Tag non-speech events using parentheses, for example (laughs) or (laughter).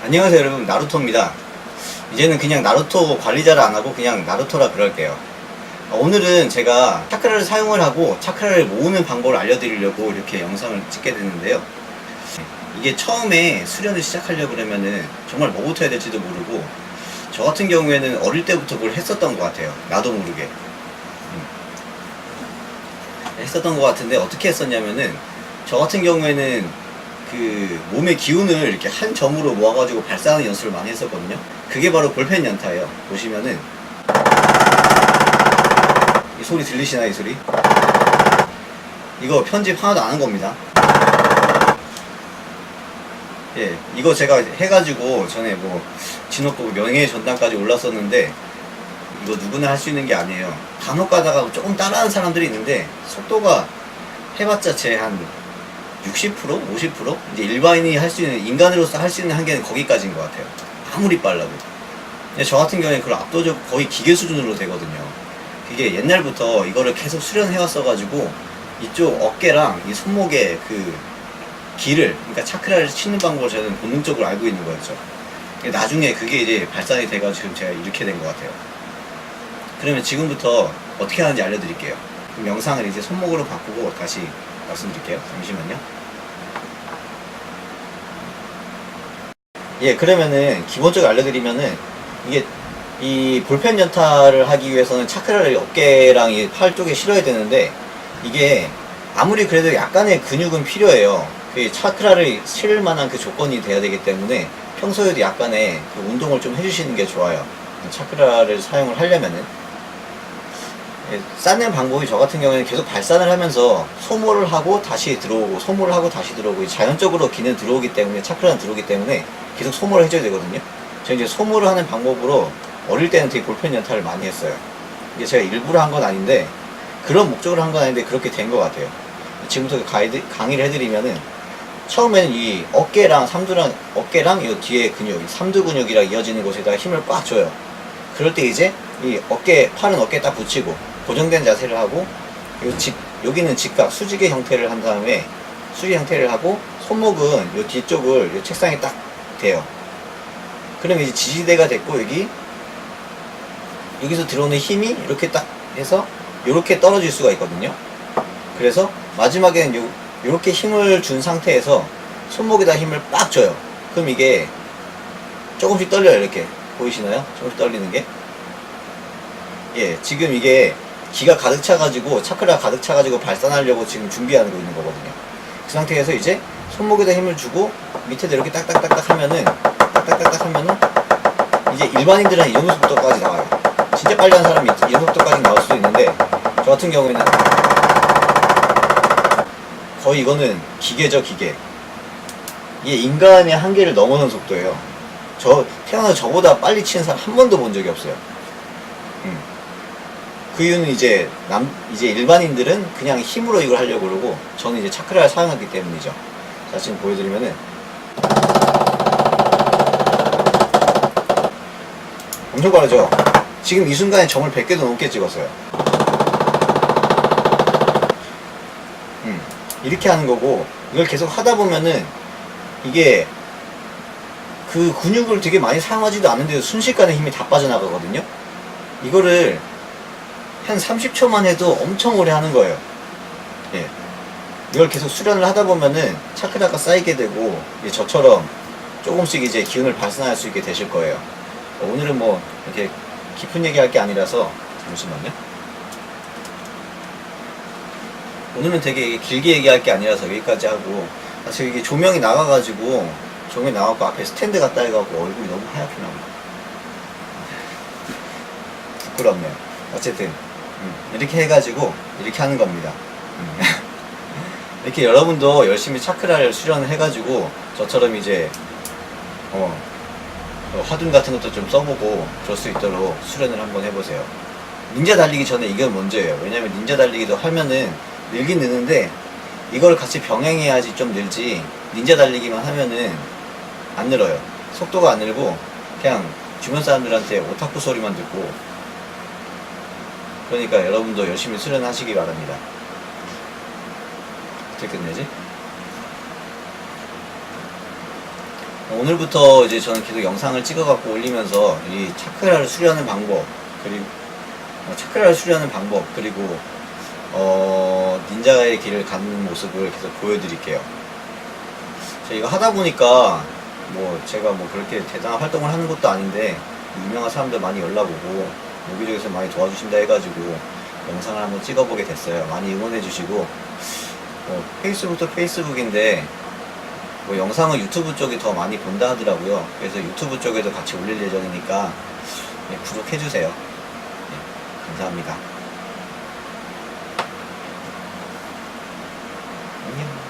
안녕하세요 여러분. 나루토입니다. 이제는 그냥 나루토 관리자를 안하고 그냥 나루토라 그럴게요. 어, 오늘은 제가 차크라를 사용을 하고 차크라를 모으는 방법을 알려드리려고 이렇게 영상을 찍게 됐는데요. 이게 처음에 수련을 시작하려고 그러면은 정말 뭐부터 해야 될지도 모르고 저 같은 경우에는 어릴 때부터 그걸 했었던 것 같아요. 나도 모르게. 음. 했었던 것 같은데 어떻게 했었냐면은 저 같은 경우에는 그 몸의 기운을 이렇게 한 점으로 모아가지고 발사하는 연습을 많이 했었거든요. 그게 바로 볼펜 연타예요. 보시면은 이 소리 들리시나요, 이 소리? 이거 편집 하나도 안 한 겁니다. 예, 이거 제가 해가지고 전에 뭐 진업고 명예 전당까지 올랐었는데 이거 누구나 할 수 있는 게 아니에요. 간혹 가다가 조금 따라하는 사람들이 있는데 속도가 해봤자 제한 60% 50% 이제 일반인이 할 수 있는 인간으로서 할 수 있는 한계는 거기까지인 것 같아요. 아무리 빨라도. 근데 저 같은 경우에 그걸 압도적 거의 기계 수준으로 되거든요. 그게 옛날부터 이거를 계속 수련해 왔어가지고 이쪽 어깨랑 이 손목에 그 기를 그러니까 차크라를 치는 방법을 저는 본능적으로 알고 있는 거였죠. 나중에 그게 이제 발산이 돼가지고 제가 이렇게 된 것 같아요. 그러면 지금부터 어떻게 하는지 알려드릴게요. 그럼 영상을 이제 손목으로 바꾸고 다시 말씀드릴게요. 잠시만요. 예, 그러면은 기본적으로 알려드리면은 이게 이 볼펜 연타를 하기 위해서는 차크라를 어깨랑 이 팔 쪽에 실어야 되는데 이게 아무리 그래도 약간의 근육은 필요해요. 그 차크라를 실 만한 그 조건이 돼야 되기 때문에 평소에도 약간의 그 운동을 좀 해주시는 게 좋아요. 차크라를 사용을 하려면은 예, 쌓는 방법이 저 같은 경우에는 계속 발산을 하면서 소모를 하고 다시 들어오고 소모를 하고 다시 들어오고 자연적으로 기는 들어오기 때문에 차크라는 들어오기 때문에 계속 소모를 해줘야 되거든요. 저 이제 소모를 하는 방법으로 어릴 때는 되게 볼펜 연타를 많이 했어요. 이게 제가 일부러 한 건 아닌데 그런 목적으로 한 건 아닌데 그렇게 된 것 같아요. 지금부터 가이드, 강의를 해드리면은 처음에는 이 어깨랑 삼두랑 어깨랑 이 뒤에 근육, 이 삼두 근육이랑 이어지는 곳에다가 힘을 빡 줘요. 그럴 때 이제 이 어깨 팔은 어깨에 딱 붙이고 고정된 자세를 하고 요 직, 여기는 직각 수직의 형태를 한 다음에 수직 형태를 하고 손목은 요 뒤쪽을 요 책상에 딱 대요. 그럼 이제 지지대가 됐고 여기 여기서 들어오는 힘이 이렇게 딱 해서 이렇게 떨어질 수가 있거든요. 그래서 마지막에는 요, 요렇게 힘을 준 상태에서 손목에다 힘을 빡 줘요. 그럼 이게 조금씩 떨려요. 이렇게 보이시나요? 조금씩 떨리는 게. 예, 지금 이게 기가 가득 차가지고 차크라 가득 차가지고 발산하려고 지금 준비하고 있는 거거든요. 그 상태에서 이제 손목에다 힘을 주고 밑에다 이렇게 딱딱딱딱 하면은 딱딱딱딱 하면은 이제 일반인들은 이 정도 속도까지 나와요. 진짜 빨리 하는 사람이 이 정도 속도까지 나올 수도 있는데 저 같은 경우에는 거의 이거는 기계죠 기계. 이게 인간의 한계를 넘어선 속도예요. 저 태어나서 저보다 빨리 치는 사람 한 번도 본 적이 없어요. 음. 그 이유는 이제 남 이제 일반인들은 그냥 힘으로 이걸 하려고 그러고 저는 이제 차크라를 사용하기 때문이죠. 자 지금 보여드리면은 엄청 빠르죠. 지금 이 순간에 점을 100개도 넘게 찍었어요. 음, 이렇게 하는 거고 이걸 계속 하다 보면은 이게 그 근육을 되게 많이 사용하지도 않는데도 순식간에 힘이 다 빠져나가거든요. 이거를 한 30초만 해도 엄청 오래 하는 거예요. 예. 이걸 계속 수련을 하다 보면은 차크라가 쌓이게 되고 저처럼 조금씩 이제 기운을 발산할 수 있게 되실 거예요. 어, 오늘은 뭐 이렇게 깊은 얘기할 게 아니라서 잠시만요. 오늘은 되게 길게 얘기할 게 아니라서 여기까지 하고 사실 이게 조명이 나가가지고 조명이 나가고 앞에 스탠드 갖다 해갖고 얼굴이 너무 하얗게 나옵니다. 부끄럽네요. 어쨌든 음, 이렇게 해가지고 이렇게 하는 겁니다. 음. (laughs) 이렇게 여러분도 열심히 차크라를 수련을 해가지고 저처럼 이제 어, 어, 화둔 같은 것도 좀 써보고 그럴 수 있도록 수련을 한번 해보세요. 닌자 달리기 전에 이건 먼저예요. 왜냐면 닌자 달리기도 하면은 늘긴 느는데 이걸 같이 병행해야지 좀 늘지 닌자 달리기만 하면은 안 늘어요. 속도가 안 늘고 그냥 주변 사람들한테 오타쿠 소리만 듣고 그러니까 여러분도 열심히 수련하시기 바랍니다. 어떻게 끝내지? 오늘부터 이제 저는 계속 영상을 찍어갖고 올리면서 이 차크라를 수리하는 방법 그리고 어, 차크라를 수리하는 방법 그리고 어, 닌자의 길을 가는 모습을 계속 보여드릴게요. 이거 하다 보니까 뭐 제가 뭐 그렇게 대단한 활동을 하는 것도 아닌데 유명한 사람들 많이 연락 오고 여기저기서 많이 도와주신다 해가지고 영상을 한번 찍어보게 됐어요. 많이 응원해주시고 어, 페이스북도 페이스북인데 뭐 영상은 유튜브 쪽이 더 많이 본다 하더라고요. 그래서 유튜브 쪽에도 같이 올릴 예정이니까 네, 구독해주세요. 네, 감사합니다. 안녕.